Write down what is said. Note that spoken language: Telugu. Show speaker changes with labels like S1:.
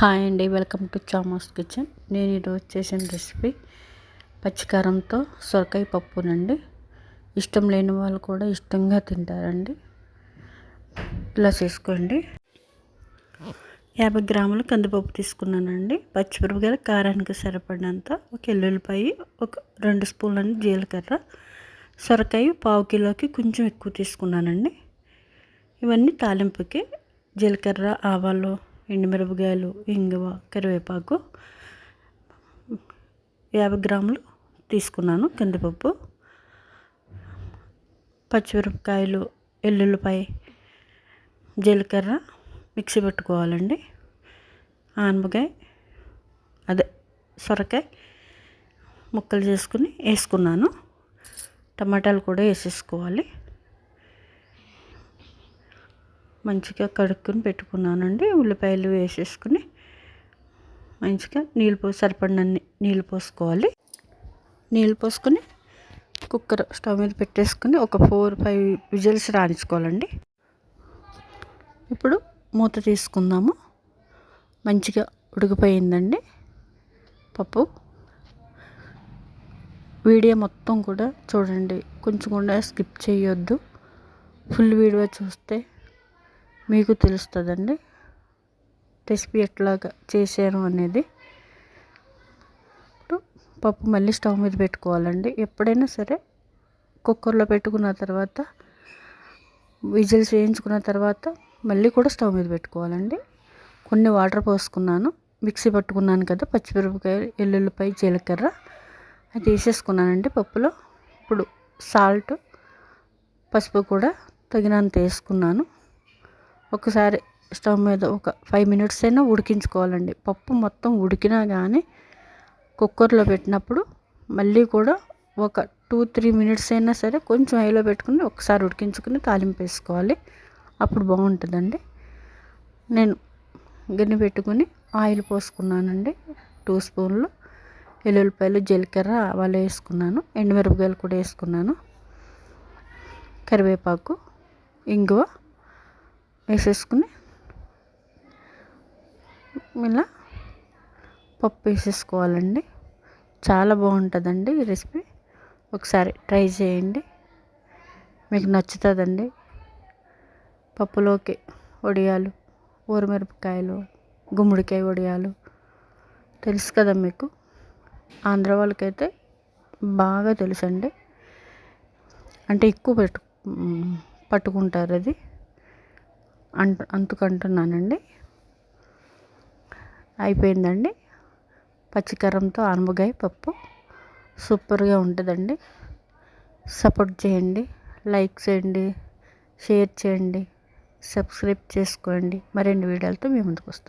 S1: హాయ్ అండి వెల్కమ్ టు చామాస్ కిచెన్. నేను ఈరోజు చేసిన రెసిపీ పచ్చికారంతో సొరకాయ పప్పునండి. ఇష్టం లేని వాళ్ళు కూడా ఇష్టంగా తింటారండి. ఇలా చేసుకోండి. యాభై గ్రాములు కందిపప్పు తీసుకున్నానండి. పచ్చిమిరపకాయలు కారానికి సరిపడినంత ఒక ఎల్లుల్లిపాయ ఒక రెండు స్పూన్లని జీలకర్ర. సొరకాయ పావు కిలోకి కొంచెం ఎక్కువ తీసుకున్నానండి. ఇవన్నీ తాలింపుకి జీలకర్ర ఆవాలు ఎండుమిరపకాయలు ఇంగువ కరివేపాకు యాభై గ్రాములు తీసుకున్నాను కందిపప్పు. పచ్చిమిరపకాయలు ఎల్లుల్లిపాయ జీలకర్ర మిక్సీ పెట్టుకోవాలండి. ఆనపకాయ అదే సొరకాయ ముక్కలు చేసుకుని వేసుకున్నాను. టమాటాలు కూడా వేసేసుకోవాలి. మంచిగా కడుక్కొని పెట్టుకున్నానండి. ఉల్లిపాయలు వేసేసుకుని మంచిగా నీళ్ళు పో సరిపడినన్ని నీళ్ళు పోసుకోవాలి. నీళ్ళు పోసుకొని కుక్కర్ స్టవ్ మీద పెట్టేసుకుని ఒక ఫోర్ ఫైవ్ విజిల్స్ రాణించుకోవాలండి ఇప్పుడు మూత తీసుకుందాము. మంచిగా ఉడికిపోయిందండి. పప్పు వీడియో మొత్తం కూడా చూడండి. కొంచెం కూడా స్కిప్ చేయొద్దు. ఫుల్ వీడియో చూస్తే మీకు తెలుస్తుందండి. రెసిపీ ఎట్లాగా చేశాను అనేది. ఇప్పుడు పప్పు మళ్ళీ స్టవ్ మీద పెట్టుకోవాలండి. ఎప్పుడైనా సరే కుక్కర్లో పెట్టుకున్న తర్వాత విజిల్స్ వేయించుకున్న తర్వాత మళ్ళీ కూడా స్టవ్ మీద పెట్టుకోవాలండి. కొన్ని వాటర్ పోసుకున్నాను. మిక్సీ పట్టుకున్నాను కదా పచ్చిమిరపకాయ ఎల్లుల్లిపాయ జీలకర్ర. అది వేసేసుకున్నానండి పప్పులో. ఇప్పుడు సాల్ట్ పసుపు కూడా తగినంత వేసుకున్నాను. ఒకసారి స్టవ్ మీద ఒక ఫైవ్ మినిట్స్ అయినా ఉడికించుకోవాలండి. పప్పు మొత్తం ఉడికినా కానీ కుక్కర్లో పెట్టినప్పుడు మళ్ళీ కూడా ఒక టూ త్రీ మినిట్స్ అయినా సరే కొంచెం హైలో పెట్టుకుని ఒకసారి ఉడికించుకుని తాలింపు వేసుకోవాలి. అప్పుడు బాగుంటుందండి. నేను గిన్నె పెట్టుకుని ఆయిల్ పోసుకున్నానండి. టూ స్పూన్లు ఎల్లుల్లిపాయలు జీలకర్ర ఆవాలు వేసుకున్నాను. ఎండుమిరపకాయలు కూడా వేసుకున్నాను. కరివేపాకు ఇంగువ వేసేసుకుని ఇలా పప్పు వేసేసుకోవాలండి. చాలా బాగుంటుందండి ఈ రెసిపీ. ఒకసారి ట్రై చేయండి. మీకు నచ్చుతుందండి. పప్పులోకి వడియాలు ఊరమిరపకాయలు గుమ్మడికాయ వడియాలు తెలుసు కదా మీకు. ఆంధ్ర వాళ్ళకైతే బాగా తెలుసండి. అంటే ఎక్కువ పెట్టు పట్టుకుంటారు అది అంట అందుకంటున్నానండి అయిపోయిందండి. పచ్చికారంతో ఆనపకాయ పప్పు సూపర్గా ఉంటుందండి. సపోర్ట్ చేయండి లైక్ చేయండి షేర్ చేయండి సబ్స్క్రైబ్ చేసుకోండి. మరిన్ని వీడియోలతో మేము ముందుకు వస్తాం